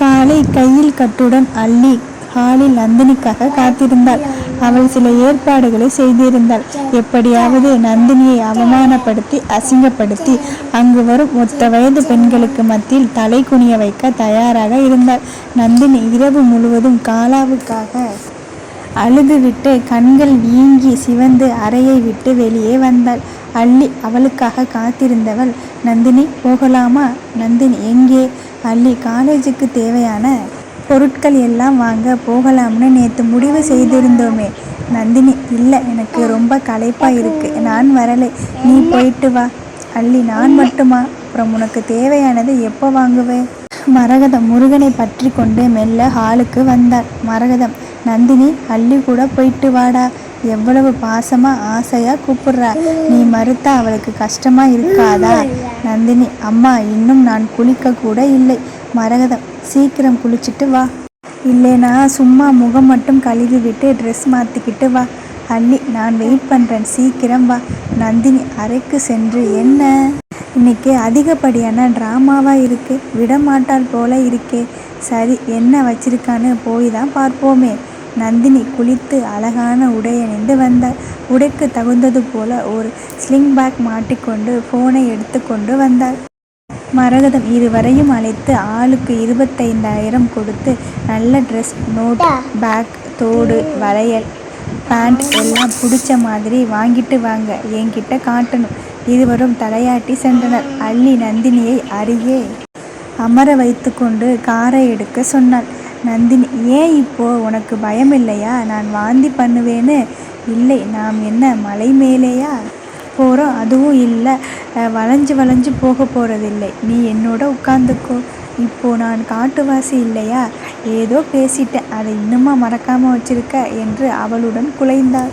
காலை கையில் கட்டுடன் அள்ளி ஹாலில் நந்தினிக்காக காத்திருந்தாள். அவள் சில ஏற்பாடுகளை செய்திருந்தாள். எப்படியாவது நந்தினியை அவமானப்படுத்தி அசிங்கப்படுத்தி அங்கு வரும் ஒத்த வயது பெண்களுக்கு மத்தியில் தலை குனிய வைக்க தயாராக இருந்தாள். நந்தினி இரவு முழுவதும் காலாவுக்காக அழுதுவிட்டு கண்கள் வீங்கி சிவந்து அறையை விட்டு வெளியே வந்தாள். அள்ளி அவளுக்காக காத்திருந்தவள் நந்தினி போகலாமா? நந்தினி எங்கே? அள்ளி காலேஜுக்கு தேவையான பொருட்கள் எல்லாம் வாங்க போகலாம்னு நேற்று முடிவு செய்திருந்தோமே. நந்தினி இல்லை எனக்கு ரொம்ப களைப்பாக இருக்குது நான் வரலை. நீ போயிட்டு வா. அள்ளி நான் மட்டுமா? அப்புறம் உனக்கு தேவையானது எப்போ வாங்குவேன் மரகதம் முருகனை பற்றி கொண்டு மெல்ல ஹாலுக்கு வந்தாள். மரகதம் நந்தினி அள்ளி கூட போயிட்டு வாடா. எவ்வளவு பாசமா ஆசையா கூப்பிடுறா. நீ மறுத்தா அவளுக்கு கஷ்டமா இருக்காதா? நந்தினி அம்மா இன்னும் நான் குளிக்க கூட இல்லை. மரகதம் சீக்கிரம் குளிச்சுட்டு வா. இல்லைனா சும்மா முகம் மட்டும் கழுவி விட்டு ட்ரெஸ் மாற்றிக்கிட்டு வா. அள்ளி நான் வெயிட் பண்ணுறேன் சீக்கிரம் வா. நந்தினி அறைக்கு சென்று என்ன? இன்னைக்கு அதிகப்படியான ட்ராமாவாக இருக்கு. விடமாட்டால் போல இருக்கே. சரி என்ன வச்சிருக்கான்னு போய் தான் பார்ப்போமே. நந்தினி குளித்து அழகான உடை அணிந்து வந்தாள் உடைக்கு தகுந்தது போல ஒரு ஸ்லிங் பேக் மாட்டிக்கொண்டு ஃபோனை எடுத்துக்கொண்டு வந்தாள். மரகதம் இருவரையும் அழைத்து ஆளுக்கு இருபத்தைந்தாயிரம் கொடுத்து நல்ல ட்ரெஸ் நோட் பேக் தோடு வளையல் பேண்ட் எல்லாம் பிடிச்ச மாதிரி வாங்கிட்டு வாங்க என்கிட்ட காட்டணும். இருவரும் தலையாட்டி சென்றனர். அள்ளி நந்தினியை அருகே அமர வைத்துக்கொண்டு காரை எடுக்க சொன்னாள். நந்தினி ஏன் இப்போ உனக்கு பயம் இல்லையா நான் வாந்தி பண்ணுவேன்னு? இல்லை நாம் என்ன மலை மேலேயா? போகிறோம் அதுவும் இல்லை. வளைஞ்சு வளைஞ்சு போக போகிறதில்லை நீ என்னோட உட்காந்துக்கோ இப்போ நான் காட்டுவாசி இல்லையா? ஏதோ பேசிட்டேன். அதை இன்னுமா மறக்காமல் வச்சிருக்க? என்று அவளுடன் குலைந்தாள்.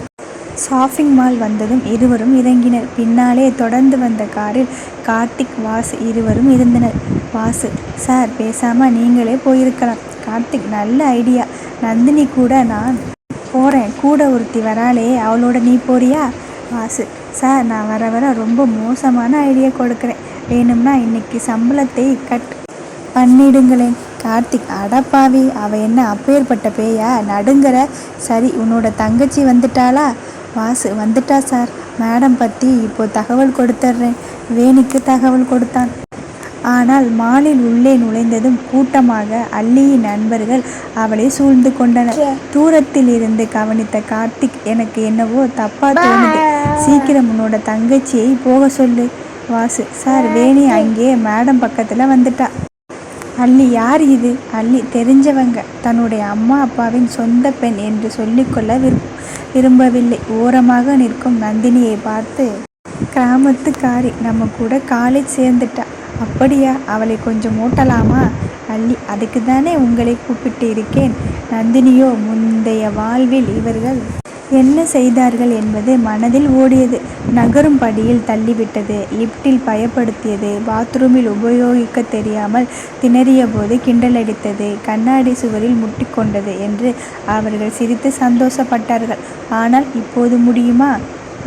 ஷாப்பிங் மால் வந்ததும் இருவரும் இறங்கினர். பின்னாலே தொடர்ந்து வந்த காரில் கார்த்திக் வாசு இருவரும் இருந்தனர். வாசு சார் பேசாமல் நீங்களே போயிருக்கலாம். கார்த்திக் நல்ல ஐடியா நந்தினி கூட நான் போகிறேன் கூட ஒருத்தி வராளே அவளோட நீ போறியா? வாசு சார் நான் வர வர ரொம்ப மோசமான ஐடியா கொடுக்குறேன். வேணும்னா இன்னைக்கு சம்பளத்தை கட் பண்ணிடுங்களேன். கார்த்திக் அடப்பாவி அவ என்ன அப்பேற்பட்ட பேயா? நடுங்கிற. சரி உன்னோட தங்கச்சி வந்துட்டாளா? வாசு வந்துட்டா சார். மேடம் பற்றி இப்போ தகவல் கொடுத்துட்றேன். வேணிக்கு தகவல் கொடுத்தான். ஆனால் மாலில் உள்ளே நுழைந்ததும் கூட்டமாக அள்ளியின் நண்பர்கள் அவளை சூழ்ந்து கொண்டனர். தூரத்தில் இருந்து கவனித்த கார்த்திக் எனக்கு என்னவோ தப்பா தோணுது. சீக்கிரம் உன்னோட தங்கச்சியை போக சொல்லு. வாசு. சார் வேணி அங்கே மேடம் பக்கத்தில் வந்துட்டா. அள்ளி யார் இது? அள்ளி தெரிஞ்சவங்க. தன்னுடைய அம்மா அப்பாவின் சொந்த பெண் என்று சொல்லிக்கொள்ள விரும்ப விரும்பவில்லை. ஓரமாக நிற்கும் நந்தினியை பார்த்து கிராமத்துக்காரி நம்ம கூட காலேஜ் சேர்ந்துட்டா. அப்படியா? அவளை கொஞ்சம் ஓட்டலாமா அள்ளி அதுக்கு தானே உங்களை கூப்பிட்டு இருக்கேன் நந்தினியோ முந்தைய வாழ்வில் இவர்கள் என்ன செய்தார்கள் என்பது மனதில் ஓடியது. நகரும் படியில் தள்ளிவிட்டது. லிப்டில் பயப்படுத்தியது. பாத்ரூமில் உபயோகிக்க தெரியாமல் திணறிய போது கிண்டலடித்தது. கண்ணாடி சுவரில் முட்டிக்கொண்டது என்று அவர்கள் சிரித்து சந்தோஷப்பட்டார்கள். ஆனால் இப்போது முடியுமா?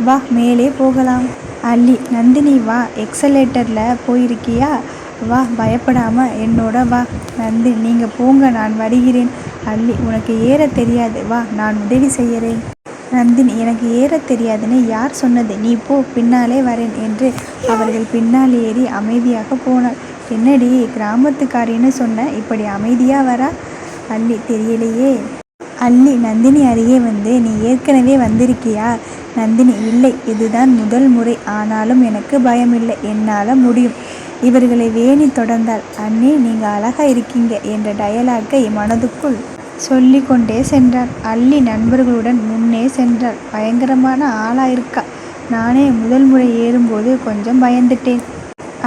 வா மேலே போகலாம். அல்லி நந்தினி வா எக்ஸலேட்டரில் போயிருக்கியா? வா பயப்படாமல் என்னோட வா. நந்தி நீங்கள் போங்க நான் வருகிறேன். அள்ளி உனக்கு ஏற தெரியாது. வா நான் உதவி செய்கிறேன் நந்தினி எனக்கு ஏற தெரியாதுன்னு யார் சொன்னது? நீ போ பின்னாலே வரேன் என்று அவர்கள் பின்னால் ஏறி அமைதியாக போனாள். என்னடி கிராமத்துக்காரின்னு சொன்ன இப்படி அமைதியாக வரா? அள்ளி தெரியலையே. அள்ளி நந்தினி அருகே வந்து நீ ஏற்கனவே வந்திருக்கியா? நந்தினி இல்லை. இதுதான் முதல் முறை. ஆனாலும் எனக்கு பயமில்லை. என்னால் முடியும். இவர்களை வேணி தொடர்ந்தாள் அண்ணே நீங்கள் அழகா இருக்கீங்க என்ற டயலாக்கை மனதுக்குள் சொல்லிக்கொண்டே சென்றார் அள்ளி நண்பர்களுடன் முன்னே சென்றார் பயங்கரமான ஆளா இருக்கா? நானே முதல் முறை ஏறும்போது கொஞ்சம் பயந்துட்டேன்.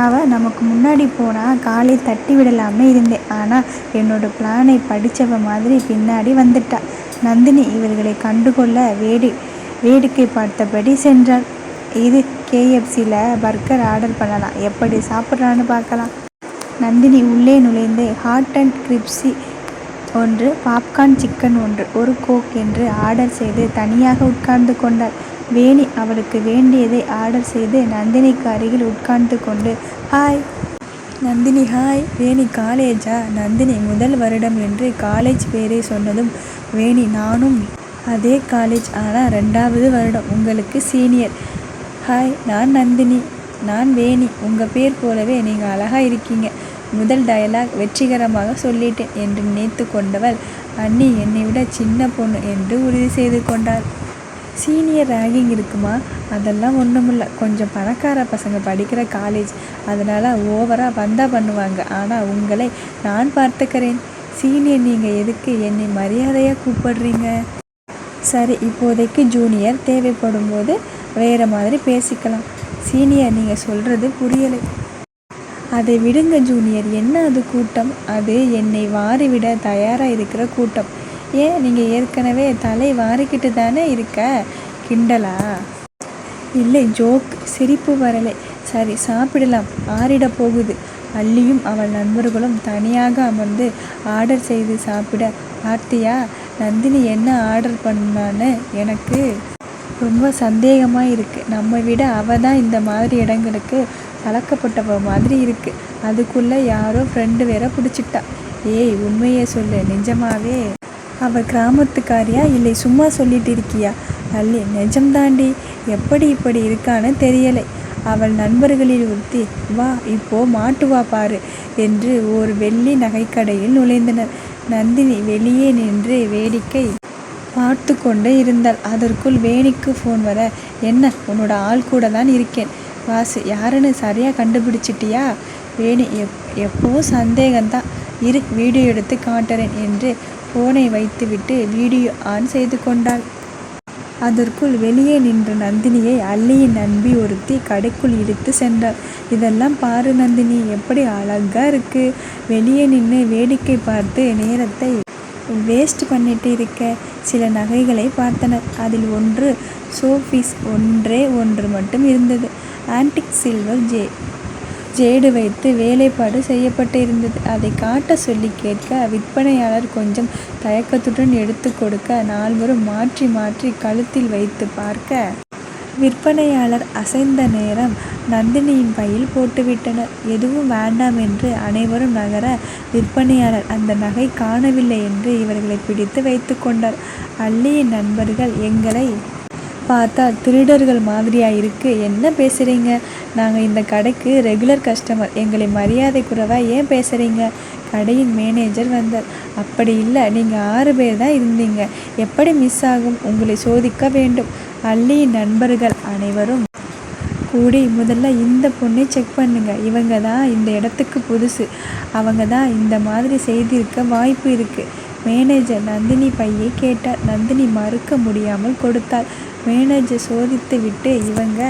அவள் நமக்கு முன்னாடி போனால் காலை தட்டி விடலாமே இருந்தேன். ஆனால் என்னோட பிளானை படித்தவ மாதிரி பின்னாடி வந்துட்டா. நந்தினி இவர்களை கண்டுகொள்ள வேடி வேடிக்கை பார்த்தபடி சென்றாள். இது கேஎஃப்சியில் பர்கர் ஆர்டர் பண்ணலாம். எப்படி சாப்பிட்றான்னு பார்க்கலாம். நந்தினி உள்ளே நுழைந்து ஹாட் அண்ட் கிரிப்ஸி ஒன்று பாப்கார்ன் சிக்கன் ஒன்று ஒரு கோக் என்று ஆர்டர் செய்து தனியாக உட்கார்ந்து கொண்டாள். வேணி அவளுக்கு வேண்டியதை ஆர்டர் செய்து நந்தினிக்கு அருகில் உட்கார்ந்து கொண்டு ஹாய். நந்தினி ஹாய். வேணி காலேஜா? நந்தினி முதல் வருடம் என்று காலேஜ் பேரை சொன்னதும் வேணி நானும் அதே காலேஜ் ஆனால் ரெண்டாவது வருடம் உங்களுக்கு சீனியர். ஹாய் நான் நந்தினி. நான் வேணி உங்கள் பேர் போலவே நீங்கள் அழகாக இருக்கீங்க. முதல் டயலாக் வெற்றிகரமாக சொல்லிட்டேன் என்று நினைத்து கொண்டவள் அண்ணி என்னை விட சின்ன பொண்ணு என்று உறுதி செய்து கொண்டாள். சீனியர் ரேகிங் இருக்குமா? அதெல்லாம் ஒன்றுமில்ல கொஞ்சம் பணக்கார பசங்க படிக்கிற காலேஜ் அதனால் ஓவராக வந்தால் பண்ணுவாங்க. ஆனால் உங்களை நான் பார்த்துக்கிறேன். சீனியர் நீங்கள் எதுக்கு என்னை மரியாதையாக கூப்பிடுறீங்க? சரி இப்போதைக்கு ஜூனியர் தேவைப்படும் போது வேறு மாதிரி பேசிக்கலாம். சீனியர் நீங்கள் சொல்கிறது புரியலை. அதை விடுங்க ஜூனியர் என்ன அது கூட்டம்? அது என்னை வாரிவிட தயாராக இருக்கிற கூட்டம். ஏன்? நீங்கள் ஏற்கனவே தலை வாரிக்கிட்டு தானே இருக்க? கிண்டலா? இல்லை ஜோக். சிரிப்பு வரலை. சரி சாப்பிடலாம். ஆறிட போகுது. அல்லியும் அவள் நண்பர்களும் தனியாக அமர்ந்து ஆர்டர் செய்து சாப்பிட பார்த்தியா நந்தினி என்ன ஆர்டர் பண்ணான்னு எனக்கு ரொம்ப சந்தேகமாக இருக்குது நம்ம விட அவள் தான் இந்த மாதிரி இடங்களுக்கு பழக்கப்பட்டவ மாதிரி இருக்குது அதுக்குள்ளே யாரோ ஃப்ரெண்டு வேற பிடிச்சிட்டா. ஏய் உண்மையே சொல்லு. நிஜமாவே. அவள் கிராமத்துக்காரியா? இல்லை சும்மா சொல்லிட்டு இருக்கியா? அல்லி நிஜம்தாண்டி. எப்படி இப்படி இருக்கான்னு தெரியலை. அவள் நண்பர்களில் ஒருத்தி வா இப்போ மாட்டுவா பாரு என்று ஒரு வெள்ளி நகைக்கடையில் நுழைந்தனர். நந்தினி வெளியே நின்று வேடிக்கை பார்த்து கொண்டே இருந்தாள். அதற்குள் வேணிக்கு ஃபோன் வர என்ன உன்னோட ஆள் கூட தான் இருக்கேன். வாசு யாருன்னு சரியாக கண்டுபிடிச்சிட்டியா? வேணி எப் எப்போவும் சந்தேகம்தான். இரு வீடியோ எடுத்து காட்டுறேன் என்று ஃபோனை வைத்துவிட்டு வீடியோ ஆன் செய்து கொண்டாள். அதற்குள் வெளியே நின்ற நந்தினியை அல்லியின் நம்பி ஒருத்தி கடைக்குள் இழுத்து சென்றாள். இதெல்லாம் பாரு நந்தினி எப்படி அழகாக இருக்கு. வெளியே நின்று வேடிக்கை பார்த்து நேரத்தை வேஸ்ட் பண்ணிட்டு இருக்க. சில நகைகளை பார்த்தனர். அதில் ஒன்று சோஃபீஸ் ஒன்றே ஒன்று மட்டும் இருந்தது. ஆன்டிக் சில்வர் ஜே ஜேடு வைத்து வேலைப்பாடு செய்யப்பட்டு இருந்தது அதை காட்ட சொல்லி கேட்க விற்பனையாளர் கொஞ்சம் தயக்கத்துடன் எடுத்து கொடுக்க நால்வரும் மாற்றி மாற்றி கழுத்தில் வைத்து பார்க்க. விற்பனையாளர் அசைந்த நேரம் நந்தினியின் பையில் போட்டுவிட்டனர். எதுவும் வேண்டாம் என்று அனைவரும் நகர விற்பனையாளர் அந்த நகை காணவில்லை என்று இவர்களை பிடித்து வைத்து கொண்டார். அள்ளியின் நண்பர்கள் எங்களை பார்த்தா திருடர்கள் மாதிரியாக இருக்குது என்ன பேசுகிறீங்க நாங்கள் இந்த கடைக்கு ரெகுலர் கஸ்டமர் எங்களை மரியாதை குறைவாக ஏன் பேசுகிறீங்க கடையின் மேனேஜர் வந்தார். அப்படி இல்லை நீங்கள் ஆறு பேர் தான் இருந்தீங்க. எப்படி மிஸ் ஆகும்? உங்களை சோதிக்க வேண்டும். அள்ளியின் நண்பர்கள் அனைவரும் கூடி முதல்ல இந்த பொண்ணை செக் பண்ணுங்க. இவங்க தான் இந்த இடத்துக்கு புதுசு. அவங்க தான் இந்த மாதிரி செய்திருக்க வாய்ப்பு இருக்குது மேனேஜர் நந்தினி பையை கேட்டார். நந்தினி மறுக்க முடியாமல் கொடுத்தாள். மேனேஜர் சோதித்து விட்டு இவங்க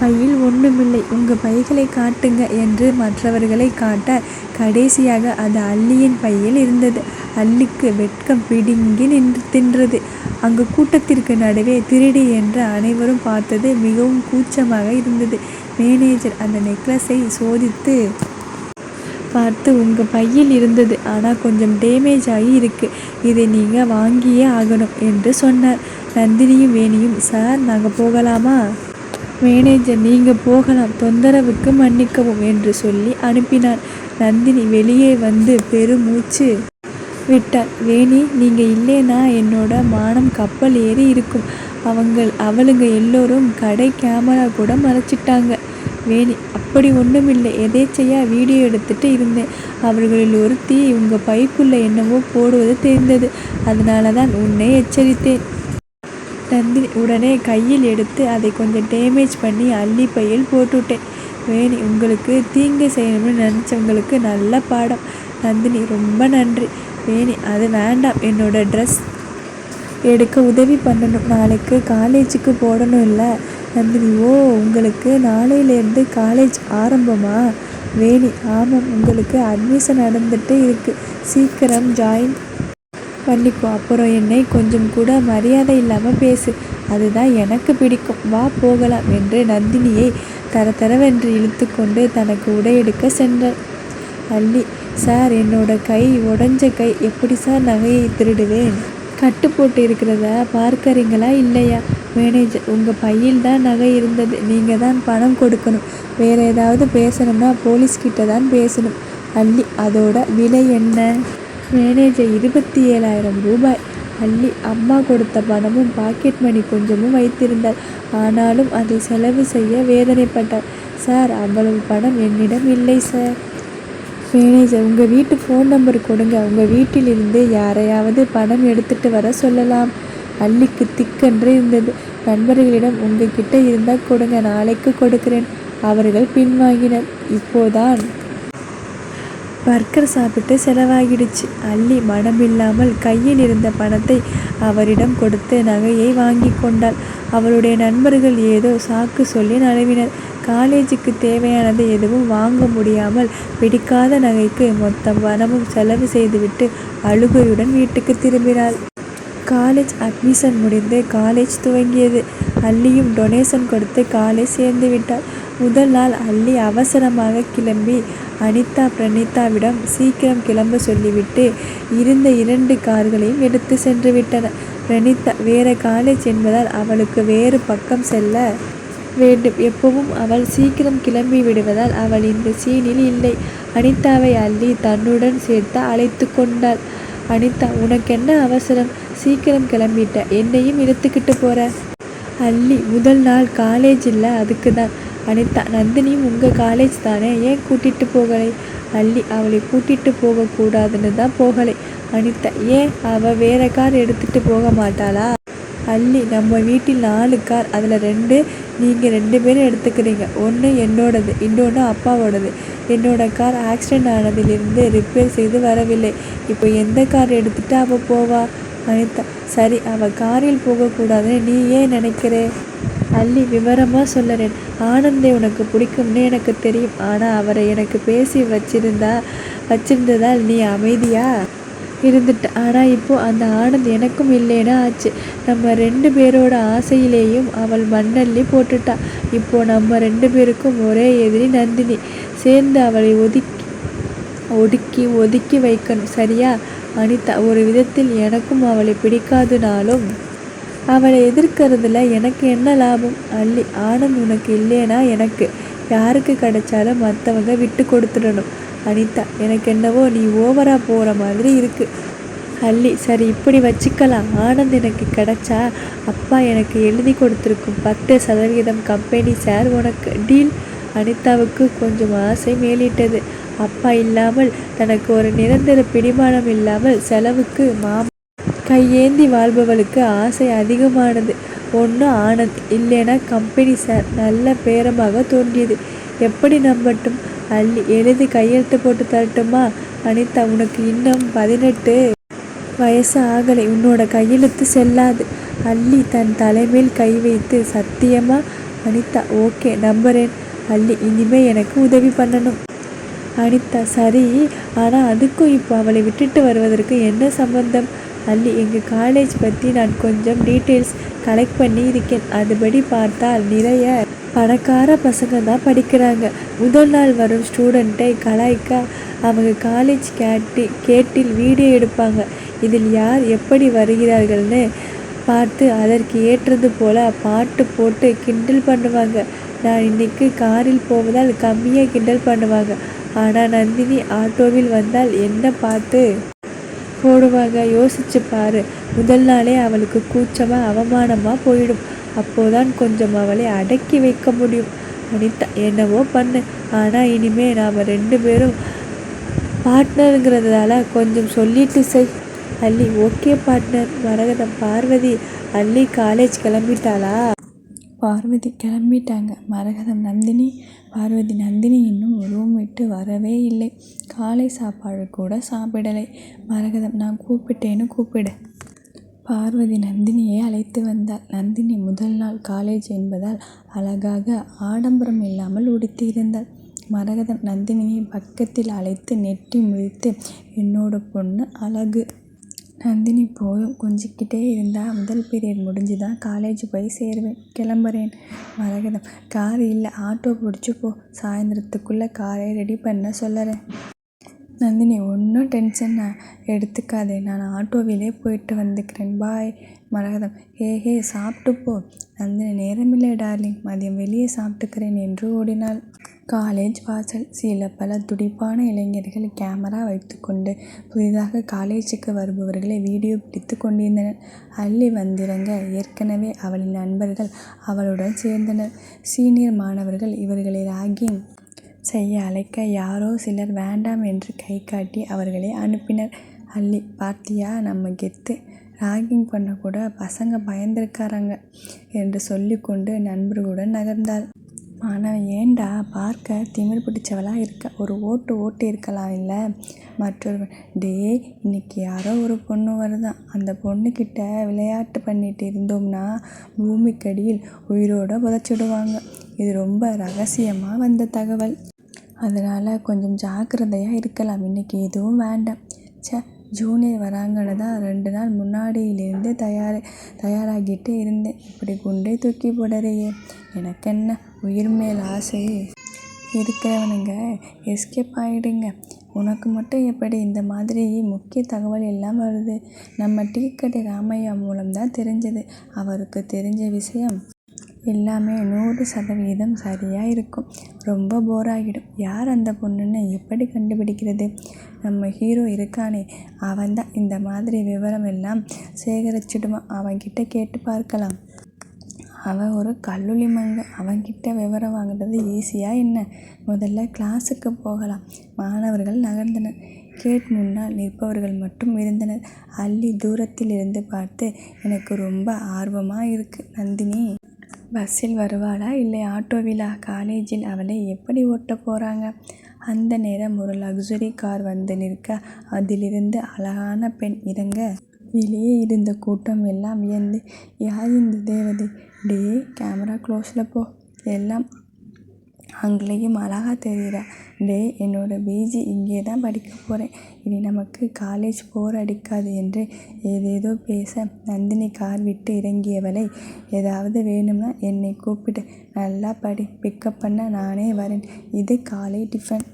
பையில் ஒன்றுமில்லை உங்கள் பைகளை காட்டுங்க என்று மற்றவர்களை காட்ட கடைசியாக அது அல்லியின் பையில் இருந்தது. அல்லிக்கு வெட்கம் பிடுங்கி நின்று தின்றது. அங்கு கூட்டத்திற்கு நடுவே திருடி என்று அனைவரும் பார்த்தது மிகவும் கூச்சமாக இருந்தது. மேனேஜர் அந்த நெக்லஸை சோதித்து பார்த்து உங்கள் பையில் இருந்தது. ஆனால் கொஞ்சம் டேமேஜ் ஆகி இருக்குது இதை நீங்கள் வாங்கியே ஆகணும் என்று சொன்னார். நந்தினியும் வேணியும் சார் நாங்கள் போகலாமா? மேனேஜர் நீங்கள் போகலாம். தொந்தரவுக்கு மன்னிக்கவும் என்று சொல்லி அனுப்பினார். நந்தினி வெளியே வந்து பெருமூச்சு விட்டார். வேணி நீங்கள் இல்லைனா என்னோட மானம் கப்பல் ஏறி இருக்கும். அவங்க அவளுங்க எல்லோரும் கடை கேமரா கூட மறைச்சிட்டாங்க. வேணி அப்படி ஒன்றுமில்லை எதேச்சையாக வீடியோ எடுத்துகிட்டு இருந்தேன். அவர்களில் ஒருத்தி உங்கள் பைக்குள்ளே என்னவோ போடுவது தெரிந்தது. அதனால தான் உன்னை எச்சரித்தேன். நந்தினி உடனே கையில் எடுத்து அதை கொஞ்சம் டேமேஜ் பண்ணி அள்ளி பையில் போட்டுவிட்டேன். வேணி உங்களுக்கு தீங்கு செய்யணும்னு நினச்சவங்களுக்கு நல்ல பாடம். நந்தினி ரொம்ப நன்றி. வேணி அது வேண்டாம். என்னோட ட்ரெஸ் எடுக்க உதவி பண்ணணும். நாளைக்கு காலேஜுக்கு போடணும் இல்லை. நந்தினி ஓ உங்களுக்கு நாளையிலேருந்து காலேஜ் ஆரம்பமா? வேணி ஆமாம் உங்களுக்கு அட்மிஷன் நடந்துட்டு இருக்குது சீக்கிரம் ஜாயின் பண்ணிக்கோ. அப்புறம் என்னை கொஞ்சம் கூட மரியாதை இல்லாமல் பேசு. அதுதான் எனக்கு பிடிக்கும். வா போகலாம் என்று நந்தினியை தர தரவென்று இழுத்து கொண்டு தனக்கு உடையெடுக்க சென்றார் அள்ளி சார் என்னோட கை உடஞ்ச கை. எப்படி சார் நகையை திருடுவேன்? கட்டு போட்டு இருக்கிறத பார்க்கறீங்களா? இல்லையா? மேனேஜர் உங்கள் பையில் தான் நகை இருந்தது. நீங்கள் தான் பணம் கொடுக்கணும். வேறு ஏதாவது பேசணும்னா போலீஸ்கிட்ட தான் பேசணும். அள்ளி அதோட விலை என்ன? மேனேஜர் இருபத்தி ஏழாயிரம் ரூபாய். அள்ளி அம்மா கொடுத்த பணமும் பாக்கெட் மணி கொஞ்சமும் வைத்திருந்தார் ஆனாலும் அதை செலவு செய்ய வேதனைப்பட்டார் சார் அவ்வளவு பணம் என்னிடம் இல்லை சார். மேனேஜர் உங்கள் வீட்டு ஃபோன் நம்பர் கொடுங்க. உங்கள் வீட்டிலிருந்து யாரையாவது பணம் எடுத்துட்டு வர சொல்லலாம். அள்ளிக்கு திக்கென்று இருந்தது. நண்பர்களிடம் உங்ககிட்ட இருந்தால் கொடுங்க நாளைக்கு கொடுக்கிறேன். அவர்கள் பின்வாங்கினர். இப்போதான் பர்கர் சாப்பிட்டு செலவாகிடுச்சு. அள்ளி மனமில்லாமல் கையில் இருந்த பணத்தை அவரிடம் கொடுத்து நகையை வாங்கி கொண்டாள். அவளுடைய நண்பர்கள் ஏதோ சாக்கு சொல்லி நழுவினர். காலேஜுக்கு தேவையானது எதுவும் வாங்க முடியாமல் பிடிக்காத நகைக்கு மொத்தம் பணமும் செலவு செய்துவிட்டு அழுகையுடன் வீட்டுக்கு திரும்பினாள். காலேஜ் அட்மிஷன் முடிந்து காலேஜ் துவங்கியது. அள்ளியும் டொனேஷன் கொடுத்து காலேஜ் சேர்ந்து விட்டாள் முதல் நாள் அல்லி அவசரமாக கிளம்பி அனிதா பிரனிதாவிடம் சீக்கிரம் கிளம்ப சொல்லிவிட்டு இருந்த இரண்டு கார்களையும் எடுத்து சென்று விட்டன. பிரனிதா வேறு காலேஜ் என்பதால் அவளுக்கு வேறு பக்கம் செல்ல வேண்டும். எப்பவும் அவள் சீக்கிரம் கிளம்பி விடுவதால் அவள் இந்த சீனில் இல்லை. அனிதாவை அள்ளி தன்னுடன் சேர்த்து அழைத்து கொண்டாள். அனிதா உனக்கென்ன அவசரம்? சீக்கிரம் கிளம்பிட்ட. என்னையும் இழுத்துக்கிட்டு போற. அள்ளி முதல் நாள் காலேஜ் இல்லை அதுக்கு தான் அனிதா நந்தினியும் உங்கள் காலேஜ் தானே? ஏன் கூட்டிகிட்டு போகலை? அல்லி அவளை கூட்டிகிட்டு போகக்கூடாதுன்னு தான் போகலை. அனிதா ஏன் அவள் வேற கார் எடுத்துகிட்டு போக மாட்டாளா? அல்லி நம்ம வீட்டில் நாலு கார் அதில் ரெண்டு நீங்கள் ரெண்டு பேரும் எடுத்துக்கிறீங்க. ஒன்று என்னோடது இன்னொன்று அப்பாவோடது. என்னோட கார் ஆக்சிடெண்ட் ஆனதிலிருந்து ரிப்பேர் செய்து வரவில்லை. இப்போ எந்த கார் எடுத்துகிட்டு அவள் போவா? அனிதா சரி அவள் காரில் போகக்கூடாதுன்னு நீ ஏன் நினைக்கிறே? அல்லி விவரமாக சொல்லுறேன். ஆனந்தை உனக்கு பிடிக்கும்னு எனக்கு தெரியும். ஆனால் அவரை எனக்கு பேசி வச்சிருந்தா வச்சிருந்ததால் நீ அமைதியா? இருந்துட்டு. ஆனால் இப்போ அந்த ஆனந்த் எனக்கும் இல்லைன்னா ஆச்சு. நம்ம ரெண்டு பேரோட ஆசையிலேயும் அவள் மண்ணள்ளி போட்டுட்டா. இப்போது நம்ம ரெண்டு பேருக்கும் ஒரே எதிரி நந்தினி. சேர்ந்து அவளை ஒதுக்கி ஒடுக்கி ஒதுக்கி வைக்கணும். சரியா? அனிதா ஒரு விதத்தில் எனக்கும் அவளை பிடிக்காதுனாலும் அவளை எதிர்க்கிறதுல எனக்கு என்ன லாபம்? அல்லி ஆனந்த் உனக்கு இல்லைனா எனக்கு? யாருக்கு கிடைச்சாலும் மற்றவங்க விட்டு கொடுத்துடணும். அனிதா எனக்கு என்னவோ நீ ஓவராக போகிற மாதிரி இருக்கு. அள்ளி சரி இப்படி வச்சுக்கலாம். ஆனந்த் எனக்கு கிடைச்சா அப்பா எனக்கு எழுதி கொடுத்துருக்கும் பத்து சதவிகிதம் கம்பெனி சார் உனக்கு. டீல் அனிதாவுக்கு கொஞ்சம் ஆசை மேலிட்டது. அப்பா இல்லாமல் தனக்கு ஒரு நிரந்தர பிடிமானம் இல்லாமல் செலவுக்கு மாமா கையேந்தி வாழ்பவளுக்கு ஆசை அதிகமானது. ஒன்று ஆனந்த். இல்லைனா கம்பெனி சார். நல்ல பேரமாக தோன்றியது. எப்படி நம்பட்டும்? அள்ளி எழுதி கையெழுத்து போட்டு தரட்டுமா? அனிதா உனக்கு இன்னும் பதினெட்டு வயசு ஆகலை. உன்னோட கையெழுத்து செல்லாது. அள்ளி தன் தலைமையில் கை வைத்து சத்தியமா? அனிதா ஓகே நம்புறேன். அள்ளி இனிமே எனக்கு உதவி பண்ணணும். அனிதா சரி. ஆனால் அதுக்கும் இப்போ அவளை விட்டுட்டு வருவதற்கு என்ன சம்பந்தம்? அல்லி எங்கள் காலேஜ் பற்றி நான் கொஞ்சம் டீட்டெயில்ஸ் கலெக்ட் பண்ணி இருக்கேன் அதுபடி பார்த்தால் நிறைய பணக்கார பசங்க தான் படிக்கிறாங்க. முதல் நாள் வரும் ஸ்டூடெண்ட்டை கலாய்க்க அவங்க காலேஜ் கேட்டி கேட்டில் வீடியோ எடுப்பாங்க. இதில் யார் எப்படி வருகிறார்கள்னு பார்த்து அதற்கு ஏற்றது போல பாட்டு போட்டு கிண்டல் பண்ணுவாங்க. நான் இன்னைக்கு காரில் போவதால் கம்மியாக கிண்டல் பண்ணுவாங்க. ஆனால் நந்தினி ஆட்டோவில் வந்தால் என்ன பார்த்து போடுவாங்க யோசிச்சு பாரு. முதல் நாளே அவளுக்கு கூச்சமாக அவமானமாக போயிடும். அப்போதான் கொஞ்சம் அவளை அடக்கி வைக்க முடியும். அனிதா என்னவோ பண்ணு. ஆனால் இனிமே நாம் ரெண்டு பேரும் பார்ட்னருங்கிறதால கொஞ்சம் சொல்லிட்டு செய். Alli okay partner Maragatham Parvathi Alli college கிளம்பிட்டாளா? Parvathi கிளம்பிட்டாங்க. மரகதம் நந்தினி பார்வதி நந்தினி இன்னும் ரூம் விட்டு வரவே இல்லை. காலை சாப்பாடு கூட சாப்பிடலை. மரகதம் நான் கூப்பிட்டேன்னு கூப்பிடு. பார்வதி நந்தினியை அழைத்து வந்தாள். நந்தினி முதல் நாள் காலேஜ் என்பதால் அழகாக ஆடம்பரம் இல்லாமல் உடுத்தி இருந்தாள் மரகதம் நந்தினியை பக்கத்தில் அழைத்து நெட்டி முடித்து என்னோட பொண்ணு அழகு. நந்தினி போதும் கொஞ்சிக்கிட்டே இருந்தா முதல் பீரியட் முடிஞ்சு தான் காலேஜ் போய் சேருவேன். கிளம்புறேன். மரகதம் கார் இல்லை ஆட்டோ பிடிச்சி போ. சாயந்தரத்துக்குள்ளே காரை ரெடி பண்ண சொல்லறேன். நந்தினி ஒன்றும் டென்ஷன் எடுத்துக்காதே. நான் ஆட்டோவிலே போயிட்டு வந்துக்கிறேன். பாய் மரகதம் ஹே ஹே சாப்பிட்டு போ. நந்தினி நேரமில்லை டார்லிங் மதியம் வெளியே சாப்பிட்டுக்கிறேன் என்று ஓடினாள். காலேஜ் வாசல் சில பல துடிப்பான இளைஞர்கள் கேமரா வைத்துக்கொண்டு புதிதாக காலேஜுக்கு வருபவர்களை வீடியோ பிடித்து கொண்டிருந்தனர். அள்ளி வந்திறங்க ஏற்கனவே அவளின் நண்பர்கள் அவளுடன் சேர்ந்தனர். சீனியர் மாணவர்கள் இவர்களை ராகிங் செய்ய அழைக்க யாரோ சிலர் வேண்டாம் என்று கை காட்டி அவர்களை அனுப்பினர். அள்ளி பார்த்தியா நம்ம கெத்து. ராகிங் பண்ண கூட பசங்க பயந்துருக்காராங்க என்று சொல்லிக்கொண்டு நண்பர்களுடன் நகர்ந்தாள். ஆனால் ஏண்டா பார்க்க திமிர் பிடிச்சவளா இருக்க? ஒரு ஓட்டு ஓட்டி இருக்கலாம் இல்லை? மற்றொருவன் டேய் இன்னைக்கு யாரோ ஒரு பொண்ணு வருதான் அந்த பொண்ணுக்கிட்ட விளையாட்டு பண்ணிட்டு இருந்தோம்னா பூமிக்கடியில் உயிரோட புதைச்சிடுவாங்க. இது ரொம்ப ரகசியமாக வந்த தகவல். அதனால் கொஞ்சம் ஜாக்கிரதையாக இருக்கலாம். இன்னைக்கு எதுவும் வேண்டாம். ச்சே ஜூனியர் வராங்கன்னு தான் ரெண்டு நாள் முன்னாடியிலேருந்து தயார் தயாராகிட்டு இருந்தேன். இப்படி குண்டை தூக்கி போடறையே எனக்கு என்ன உயிர் மேல் ஆசை? இருக்கிறவனுங்க எஸ்கேப் ஆகிடுங்க உனக்கு மட்டும் எப்படி இந்த மாதிரி முக்கிய தகவல் எல்லாம் வருது? நம்ம டீக்கடை ராமையா ராமையா மூலம்தான் தெரிஞ்சது. அவருக்கு தெரிஞ்ச விஷயம் எல்லாமே நூறு சதவீதம் சரியாக இருக்கும் ரொம்ப போர் ஆகிடும் யார் அந்த பொண்ணுன்னு எப்படி கண்டுபிடிக்கிறது? நம்ம ஹீரோ இருக்கானே. அவன்தான் இந்த மாதிரி விவரம் எல்லாம் சேகரிச்சிடுவான் அவன்கிட்ட கேட்டு பார்க்கலாம். அவன் ஒரு கல்லூலி மங்க. அவன்கிட்ட விவரம் வாங்குறது ஈஸியாக என்ன? முதல்ல கிளாஸுக்கு போகலாம். மாணவர்கள் நகர்ந்தனர். கேட் முன்னால் நிற்பவர்கள் மட்டும் இருந்தனர். அள்ளி தூரத்தில் இருந்து பார்த்து எனக்கு ரொம்ப ஆர்வமாக இருக்குது நந்தினி. பஸ்ஸில் வருவாளா இல்லை ஆட்டோவிலா காலேஜில் அவளை எப்படி ஓட்ட போகிறாங்க அந்த நேரம் ஒரு லக்ஸுரி கார் வந்து நிற்க அதிலிருந்து அழகான பெண் இறங்க வெளியே இருந்த கூட்டம் எல்லாம் வியந்து யார் இந்த தேவதை? டே கேமரா க்ளோஸில் போ. எல்லாம் அங்கேயும் அழகாக தெரியுற. டே என்னோட பிஜி இங்கே தான் படிக்க போகிறேன் இனி நமக்கு காலேஜ் போர் அடிக்காது என்று ஏதேதோ பேச நந்தினி கார் விட்டு இறங்கியவளை ஏதாவது வேணும்னா என்னை கூப்பிட்டு நல்லா படி. பிக்கப் பண்ண நானே வரேன். இது காலை டிஃபன்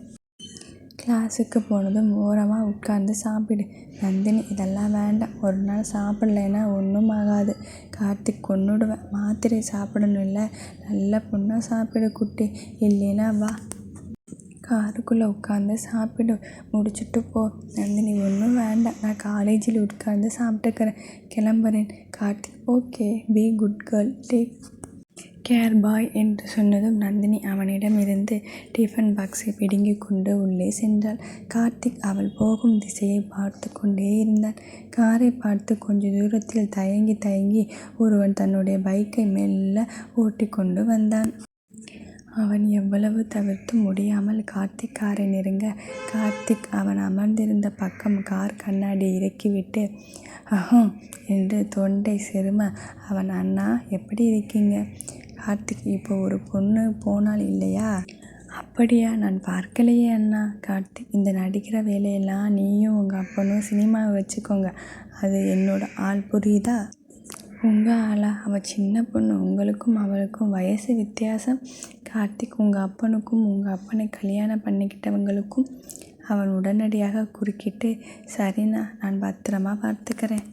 கிளாஸுக்கு போனதும் ஓரமாக உட்கார்ந்து சாப்பிடு. நந்தினி இதெல்லாம் வேண்டாம். ஒரு நாள் சாப்பிட்லைன்னா ஒன்றும் ஆகாது. கார்த்திக் கொன்னுடுவேன். மாத்திரை சாப்பிடணும் இல்லை. நல்ல பொண்ணாக சாப்பிடு குட்டி. இல்லைன்னா வா. காருக்குள்ளே உட்காந்து சாப்பிடு. முடிச்சுட்டு போ. நந்தினி ஒன்றும் வேண்டாம். நான் காலேஜில் உட்கார்ந்து சாப்பிட்டுக்கிறேன். கிளம்புறேன். Karthik okay. Be good girl. Take care bye என்று சொன்னதும் நந்தினி அவனிடமிருந்து டிஃபன் பாக்ஸை பிடுங்கிக் கொண்டு உள்ளே சென்றாள். கார்த்திக் அவள் போகும் திசையை பார்த்து கொண்டே இருந்தான். காரை பார்த்து கொஞ்ச தூரத்தில் தயங்கி தயங்கி ஒருவன் தன்னுடைய பைக்கை மெல்ல ஓட்டிக்கொண்டு வந்தான். அவன் எவ்வளவு தவிர்த்து முடியாமல் கார்த்திக் காரை நெருங்க கார்த்திக் அவன் அமர்ந்திருந்த பக்கம் கார் கண்ணாடி இறக்கிவிட்டு அஹம் என்று தொண்டை செரும அவன் அண்ணா எப்படி இருக்கீங்க? கார்த்திக் இப்போ ஒரு பொண்ணு போனால் இல்லையா? அப்படியா நான் பார்க்கலையே அண்ணா. கார்த்திக் இந்த நடிக்கிற வேலையெல்லாம் நீயும் உங்கள் அப்பனும் சினிமாவை வச்சுக்கோங்க. அது என்னோட ஆள் புரியுதா? உங்கள் ஆளா? அவள் சின்ன பொண்ணு. உங்களுக்கும் அவளுக்கும் வயசு வித்தியாசம். கார்த்திக் உங்கள் அப்பனுக்கும் உங்கள் அப்பனை கல்யாணம் பண்ணிக்கிட்டவங்களுக்கும் அவன் உடனடியாக குறுக்கிட்டு சரிண்ணா நான் பத்திரமா பார்த்துக்கிறேன்.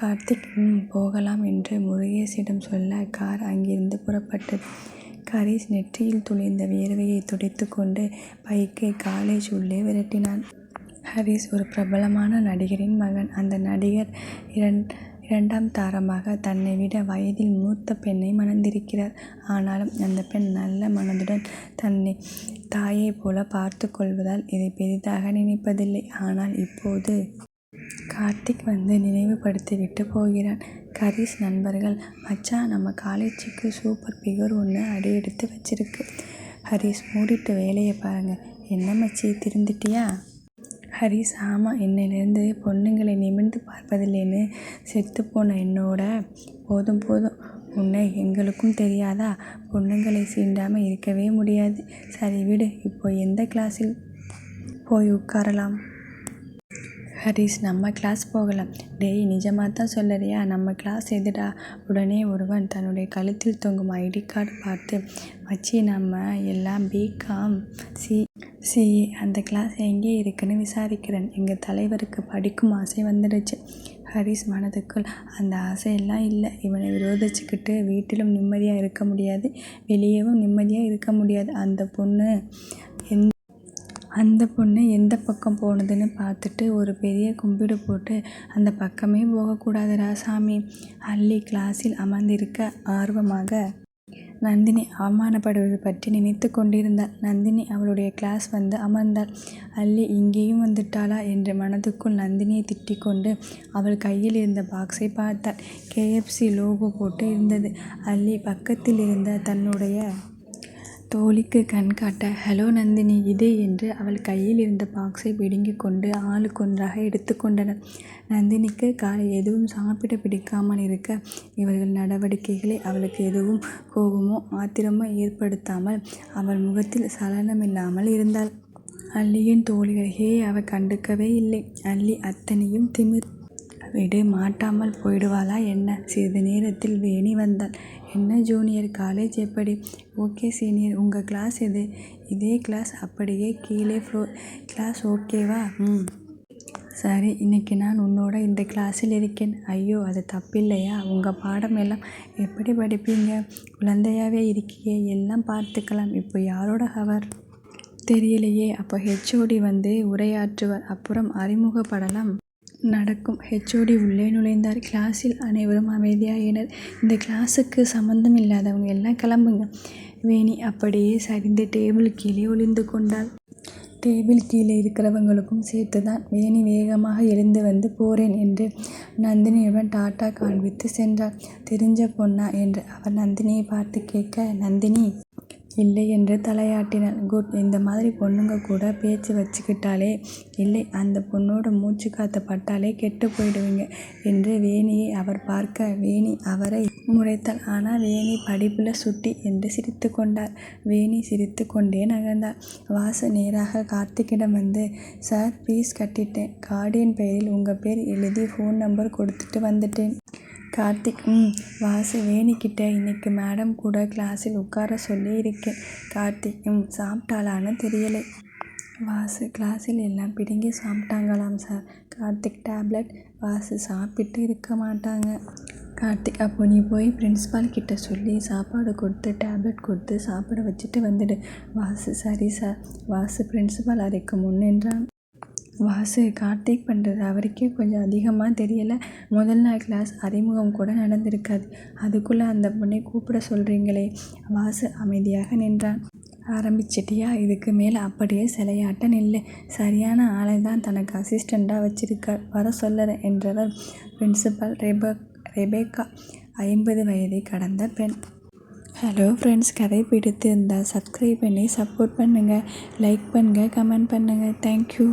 கார்த்திக் ம் போகலாம் என்று முருகேசிடம் சொல்ல கார் அங்கிருந்து புறப்பட்டது. கரீஸ் நெற்றியில் துளிர்ந்த வியர்வையை துடைத்து கொண்டு பைக்கை காலேஜ் உள்ளே விரட்டினான். ஹரிஸ் ஒரு பிரபலமான நடிகரின் மகன். அந்த நடிகர் இரண் இரண்டாம் தாரமாக தன்னை விட வயதில் மூத்த பெண்ணை மணந்திருக்கிறார். ஆனாலும் அந்த பெண் நல்ல மனதுடன் தன்னை தாயைப் போல பார்த்து கொள்வதால் இதை பெரிதாக நினைப்பதில்லை. ஆனால் இப்போது கார்த்திக் வந்து நினைவுபடுத்திவிட்டு போகிறான். கரீஷ் நண்பர்கள் மச்சான் நம்ம காலேஜுக்கு சூப்பர் பிகர் ஒன்று அடி எடுத்து வச்சிருக்கு. ஹரிஷ் மூடிட்டு வேலையை பாருங்க. என்ன மச்சி திருந்திட்டியா? ஹரிஸ் ஆமாம் என்னையிலேருந்து பொண்ணுங்களை நிமிர்ந்து பார்ப்பதில்லைன்னு செத்துப்போன என்னோட? போதும் போதும். உன்னை எங்களுக்கும் தெரியாதா? பொண்ணுங்களை சீண்டாமல் இருக்கவே முடியாது. சரி விடு இப்போ எந்த கிளாஸில் போய் உட்காரலாம்? ஹரிஸ் நம்ம கிளாஸ் போகலாம். டேய் நிஜமாக தான் சொல்லறியா? நம்ம கிளாஸ் எதுடா? உடனே ஒருவன் தன்னுடைய கழுத்தில் தொங்கும் ஐடி கார்டு பார்த்து மச்சி நம்ம எல்லாம் பிகாம் சி சிஏ அந்த கிளாஸ் எங்கே இருக்குன்னு விசாரிக்கிறேன். எங்கள் தலைவருக்கு படிக்கும் ஆசை வந்துடுச்சு. ஹரிஸ் மனதுக்குள் அந்த ஆசையெல்லாம் இல்லை. இவனை விரோதிச்சுக்கிட்டு வீட்டிலும் நிம்மதியாக இருக்க முடியாது. வெளியேவும் நிம்மதியாக இருக்க முடியாது. அந்த பொண்ணு எந்த அந்த பொண்ணு எந்த பக்கம் போனதுன்னு பார்த்துட்டு ஒரு பெரிய கும்பிடு போட்டு அந்த பக்கமே போகக்கூடாதுடா சாமி. அள்ளி கிளாஸில் அமர்ந்திருக்க ஆர்வமாக நந்தினி அவமானப்படுவது பற்றி நினைத்து கொண்டிருந்தாள். நந்தினி அவளுடைய கிளாஸ் வந்து அமர்ந்தாள். அள்ளி இங்கேயும் வந்துட்டாளா? என்று மனதுக்குள் நந்தினியை திட்டிக் கொண்டு அவள் கையில் இருந்த பாக்ஸை பார்த்தாள். கேஎஃப்சி லோகோ போட்டு இருந்தது. அள்ளி பக்கத்தில் இருந்த தன்னுடைய தோழிக்கு கண் காட்ட ஹலோ நந்தினி இது என்று அவள் கையில் இருந்த பாக்ஸை பிடுங்கிக் கொண்டு ஆளுக்கொன்றாக எடுத்துக்கொண்டனர் நந்தினிக்கு காலை எதுவும் சாப்பிட பிடிக்காமல் இருக்க இவர்கள் நடவடிக்கைகளை அவளுக்கு எதுவும் கோபமோ ஆத்திரமோ ஏற்படுத்தாமல் அவள் முகத்தில் சலனமில்லாமல் இருந்தாள். அள்ளியின் தோழிகள் ஹே அவ கண்டுக்கவே இல்லை. அள்ளி அத்தனையும் திமிர் விடு மாட்டாமல் போயிடுவாளா? என்ன? சிறிது நேரத்தில் வேணி வந்தாள். என்ன ஜூனியர் காலேஜ் எப்படி? ஓகே சீனியர் உங்கள் கிளாஸ் எது? இதே கிளாஸ் அப்படியே கீழே ஃப்ளோர் கிளாஸ் ஓகேவா ம். சரி இன்னைக்கு நான் உன்னோட இந்த கிளாஸில் இருக்கேன். ஐயோ அது தப்பில்லையா? உங்கள் பாடம் எல்லாம் எப்படி படிப்பீங்க? குழந்தையாவே இருக்கியே. எல்லாம் பார்த்துக்கலாம். இப்போ யாரோட ஹவர் தெரியலையே. அப்போ ஹெச்ஓடி வந்து உரையாற்றுவார். அப்புறம் அறிமுகப்படலாம். நடக்கும். ஹெச்ஓடி உள்ளே நுழைந்தார். கிளாஸில் அனைவரும் அமைதியாயினர். இந்த கிளாஸுக்கு சம்பந்தம் இல்லாதவங்க எல்லாம் கிளம்புங்க. வேணி அப்படியே சரிந்து டேபிள் கீழே ஒளிந்து கொண்டாள். டேபிள் கீழே இருக்கிறவங்களுக்கும் சேர்த்து தான் வேணி வேகமாக எழுந்து வந்து போகிறேன் என்று நந்தினியுடன் டாட்டா காண்பித்து சென்றார் தெரிஞ்ச பொண்ணா என்று அவர் நந்தினியை பார்த்து கேட்க நந்தினி இல்லை என்று தலையாட்டினாள். குட் இந்த மாதிரி பொண்ணுங்க கூட பேச்சு வச்சுக்கிட்டாலே இல்லை அந்த பொண்ணோட மூச்சு காற்று பட்டாலே கெட்டு போயிடுவீங்க என்று வேணியை அவர் பார்க்க வேணி அவரை முறைத்தாள். ஆனால் வேணி படிப்பில் சுட்டி என்று சிரித்து கொண்டார் வேணி சிரித்து கொண்டே நகர்ந்தார் வாசு நேராக கார்த்திக்கிடம் வந்து சார் ஃபீஸ் கட்டிட்டேன். கார்டியன் பெயரில் உங்கள் பேர் எழுதி ஃபோன் நம்பர் கொடுத்துட்டு வந்துட்டேன். கார்த்திக் ம் வாசு வேணிக்கிட்ட இன்னைக்கு மேடம் கூட கிளாஸில் உட்கார சொல்லியிருக்கேன். கார்த்திக் ம் சாப்பிட்டாளான்னு தெரியலை. வாசு கிளாஸில் எல்லாம் பிடுங்கி சாப்பிட்டாங்களாம் சார். கார்த்திக் டேப்லெட். வாசு சாப்பிட்டு இருக்க மாட்டாங்க. கார்த்திக் அப்போ நீ போய் பிரின்ஸ்பால் கிட்ட சொல்லி சாப்பாடு கொடுத்து டேப்லெட் கொடுத்து சாப்பிட வச்சுட்டு வந்துடு. வாசு சரி சார். வாசு பிரின்ஸ்பால் அறைக்கு முன்னின்றான் வாசு கார்த்திக் பண்ணுறது அவருக்கே கொஞ்சம் அதிகமாக தெரியலை. முதல் நாள் கிளாஸ் அறிமுகம் கூட நடந்திருக்காது. அதுக்குள்ளே அந்த பொண்ணை கூப்பிட சொல்கிறீங்களே வாசு அமைதியாக நின்றான். ஆரம்பிச்சிட்டியா? இதுக்கு மேலே அப்படியே சிலையாட்ட நில்லு. சரியான ஆளை தான் தனக்கு அசிஸ்டண்ட்டாக வச்சிருக்கார். வர சொல்லற என்றவர் பிரின்சிபல் ரெப ரெபேக்கா ஐம்பது வயதை கடந்த பெண். ஹலோ ஃப்ரெண்ட்ஸ் கதை பிடித்திருந்தால் சப்ஸ்கிரைப் பண்ணி சப்போர்ட் பண்ணுங்கள் லைக் பண்ணுங்கள் கமெண்ட் பண்ணுங்கள் தேங்க்யூ